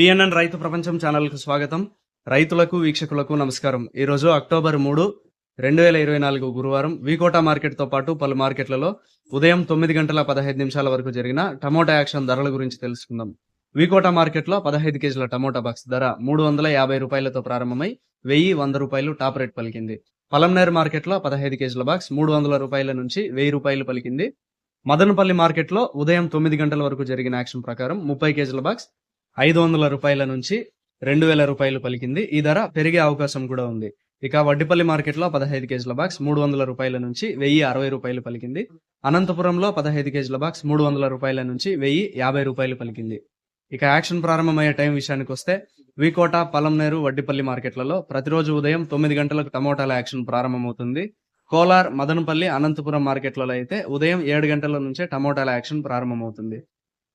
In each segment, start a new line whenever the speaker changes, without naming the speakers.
PNN రైతు ప్రపంచం ఛానల్కు స్వాగతం. రైతులకు వీక్షకులకు నమస్కారం. ఈరోజు అక్టోబర్ మూడు రెండు వేల ఇరవై నాలుగు గురువారం వీకోటా మార్కెట్తో పాటు పలు మార్కెట్లలో ఉదయం తొమ్మిది గంటల పదహైదు నిమిషాల వరకు జరిగిన టమోటా యాక్షన్ ధరల గురించి తెలుసుకుందాం. వీకోటా మార్కెట్లో పదహైదు కేజీల టమోటా బాక్స్ ధర మూడు వందల యాభై రూపాయలతో ప్రారంభమై వెయ్యి వంద రూపాయలు టాప్ రేట్ పలికింది. పలంనేర్ మార్కెట్లో పదహైదు కేజీల బాక్స్ మూడు వందల రూపాయల నుంచి వెయ్యి రూపాయలు పలికింది. మదనపల్లి మార్కెట్లో ఉదయం తొమ్మిది గంటల వరకు జరిగిన యాక్షన్ ప్రకారం ముప్పై కేజీల బాక్స్ ఐదు వందల రూపాయల నుంచి రెండు వేల రూపాయలు పలికింది. ఈ ధర పెరిగే అవకాశం కూడా ఉంది. ఇక వడ్డిపల్లి మార్కెట్లో పదహైదు కేజీల బాక్స్ మూడు వందల రూపాయల నుంచి వెయ్యి అరవై రూపాయలు పలికింది. అనంతపురంలో పదహైదు కేజీల బాక్స్ మూడు వందల రూపాయల నుంచి వెయ్యి యాభై రూపాయలు పలికింది. ఇక యాక్షన్ ప్రారంభమయ్యే టైం విషయానికి వస్తే వికోట పలంనేరు వడ్డిపల్లి మార్కెట్లలో ప్రతిరోజు ఉదయం తొమ్మిది గంటలకు టమోటాల యాక్షన్ ప్రారంభమవుతుంది. కోలార్ మదనపల్లి అనంతపురం మార్కెట్లలో అయితే ఉదయం ఏడు గంటల నుంచే టమోటాల యాక్షన్ ప్రారంభమవుతుంది.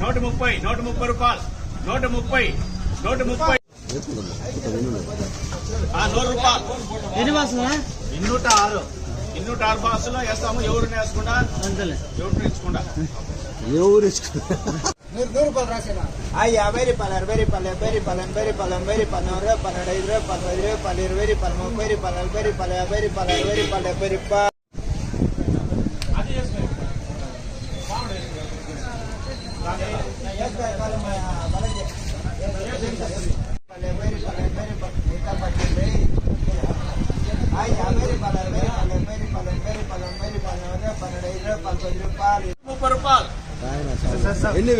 నూట ముప్పై నూట ముప్పై రూపాయలు. నూట ముప్పై నూట ముప్పై. ఆ నూరు రూపాయలు.
ఎన్ని బాసులా
ఇన్నూట ఆరు. ఇన్నూట ఆరు బాసులో వేస్తాము. ఎవరిని వేసుకుండా ఎవరిని వేసుకుండా
ఎవరు ఇచ్చుకో-
ఆ యాభై రూపాయలు అరవై రూపాయలు డెబ్బై రూపాయలు ఎనభై రూపాయలు ఎనభై రూపాయలు నూరు రూపాయలు పన్నెండు ఐదు రూపాయలు పది రూపాయలు ఇరవై రూపాయలు ముప్పై రూపాయలు నలభై రూపాయలు యాభై రూపాయలు అరవై రూపాయలు డెబ్బై రూపాయలు. రూపాయలు ఎన్ని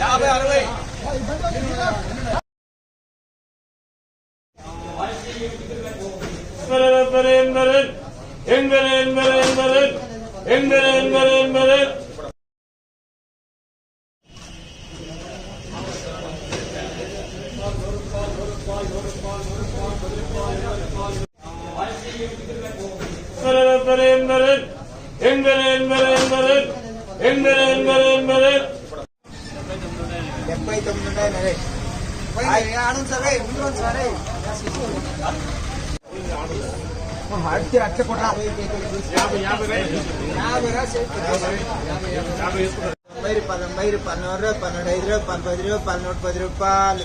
యాభై అరవై
என்பரே என்பரே என்பரே
என்பரே என்பரே என்பரே என்பரே
డెబ్బై తొమ్మిది ఉన్నాయి నరేష్ ఆడండి సరే సరే అడితే పన్నెండు పన్నెండు ఐదు రూపాయలు పన్నెండు ఐదు రూపాయలు పన్నెండు పది రూపాయలు పన్నెండు పది రూపాయలు.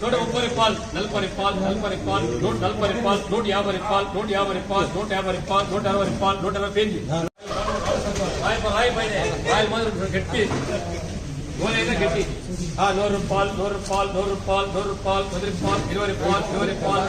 నూట ముప్పై రూపాయలు నలభై రూపాయలు నలభై రూపాయలు నూట నలభై రూపాయలు నూట యాభై రూపాయలు నూట యాభై రూపాయలు నూట యాభై రూపాయలు నూట అరవై రూపాయలు నూట అరవై పేజీ గట్టి గోలైనా గట్టి నూరు రూపాయలు నూరు రూపాయలు నూరు రూపాయలు నూరు రూపాయలు పది రూపాయలు ఇరవై రూపాయలు ఇరవై రూపాయలు